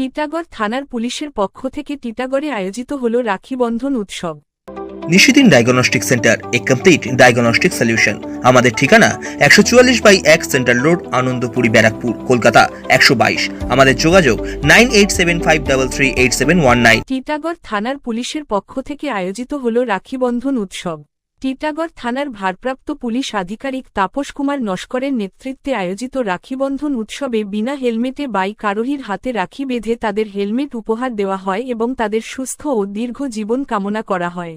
টিটাগড় থানার পুলিশের পক্ষ থেকে টিটাগড়ে আয়োজিত হল রাখি বন্ধন উৎসব। নিশিদিন ডায়াগনস্টিক সেন্টার এ কমপ্লিট ডায়াগনস্টিক সলিউশন আমাদের ঠিকানা একশো চুয়াল্লিশ বাই এক সেন্ট্রাল রোড আনন্দপুরি ব্যারাকপুর কলকাতা একশো বাইশ। আমাদের যোগাযোগ nine eight seven five double three eight seven one nine. Titagarh থানার পুলিশের পক্ষ থেকে আয়োজিত হল রাখি বন্ধন উৎসব। টিটাগড় থানার ভারপ্রাপ্ত পুলিশ আধিকারিক তাপস কুমার নস্করের নেতৃত্বে আয়োজিত রাখিবন্ধন উৎসবে বিনা হেলমেটে বাইক আরোহীর হাতে রাখি বেঁধে তাদের হেলমেট উপহার দেওয়া হয় এবং তাদের সুস্থ ও দীর্ঘ জীবন কামনা করা হয়।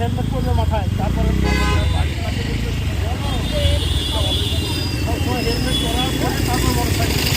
হেলমেট করবে মাথায় তারপরে সবসময় হেলমেট করার পরে তারপর মোটর সাইকেল